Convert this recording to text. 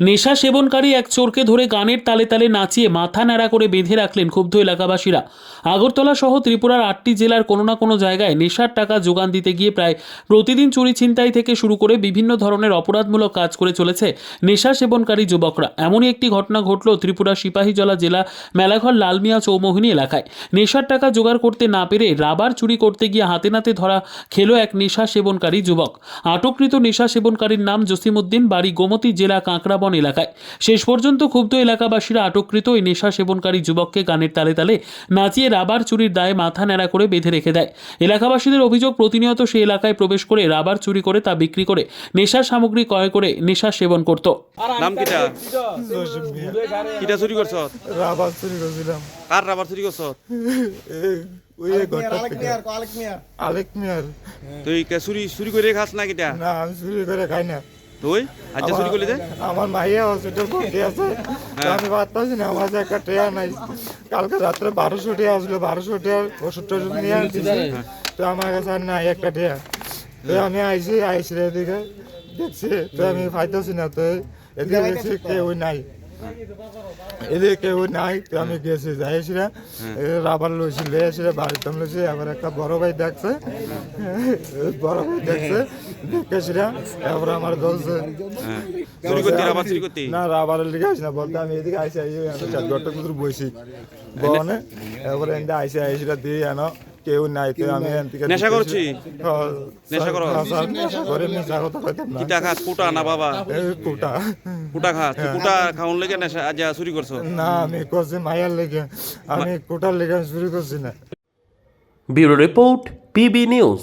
নেশা সেবনকারী এক চোরকে ধরে গানের তালে তালে নাচিয়ে মাথা ন্যাড়া করে বেঁধে রাখলেন ক্ষুব্ধ এলাকাবাসীরা। আগরতলা সহ ত্রিপুরার আটটি জেলার কোনো না কোনো জায়গায় নেশার টাকা যোগান দিতে গিয়ে প্রায় প্রতিদিন চুরি ছিনতাই থেকে শুরু করে বিভিন্ন ধরনের অপরাধমূলক কাজ করে চলেছে নেশা সেবনকারী যুবকরা। এমনই একটি ঘটনা ঘটল ত্রিপুরা সিপাহীজলা জেলা মেলাঘর লালমিয়া চৌমোহিনী এলাকায়। নেশার টাকা জোগাড় করতে না পেরে রাবার চুরি করতে গিয়ে হাতে নাতে ধরা খেলো এক নেশা সেবনকারী যুবক। আটককৃত নেশা সেবনকারীর নাম জসিমুদ্দিন বাড়ি গোমতী জেলা কাঁকড়াবন এলাকায়। শেষ পর্যন্ত ক্ষুব্ধ এলাকাবাসীরা আটককৃত ওই নেশা সেবনকারী যুবককে গানের তালে তালে নাচিয়ে রাবার চুরির দায়ে মাথা ন্যাড়া করে বেঁধে রেখে দেয়। এলাকাবাসীদের অভিযোগ প্রতিনিয়ত সেই এলাকায় প্রবেশ করে রাবার চুরি করে তা বিক্রি করে নেশার সামগ্রী ক্রয় করে নেশা সেবন করত। নাম কিটা? কিটা চুরি করছ? রাবার চুরি করছিলাম। কার রাবার চুরি করছ? ওই ঘরটা থেকে। আলেক মিয়ার। তুই কে চুরি চুরি করে খাস না কিটা? না আমি চুরি করে খাই না। তুই? আজ চুরি করলি আমার মাইয়া হসপিটাল ভর্তি আছে আমি ভাবতেছি না আমার একটা টেয়া নাই। কালকে রাত্রে বারোশো টিয়া আসলো বারোশো টিয়া ওষুধ টষুধ নিয়ে আসছি তো আমার কাছে আর নাই একটা টিয়া। তো আমি আইসি আইসি এদিকে। দেখছি তো আমি পাইতেছি না তো এদিকে দেখছি কেউ নাই। এদিকে কেউ নাই তো আমি গেছি যাইছিলাম। রাবার লইছি লে এসে বাড়িতে লইছি আবার একটা বড় ভাই দেখছে। বড় ভাই দেখছে। আমার হ্যাঁ। চুরি করতে রাবার চুরি করতে না রাবারের লিগে আসি না বলতে আমি এদিকে আইসি আইসি আমি চার ঘরটা কুতুর বইছি? বনে এবারে এনতে আইসি আইসিটা দিয়ে আনো কেউ নাই তো আমি নেশা করছি? হ্যাঁ, নেশা করো? হ্যাঁ, নেশা করে মিশা না। কিটা খাস কুটা না বাবা? কুটা কুটা খাস কুটা খাওয়ার লেগে নেশা আজ চুরি করছ? না আমি করছি মায়ার লেগে। আমি কুটার লেগে করছি না। Bureau report PB news.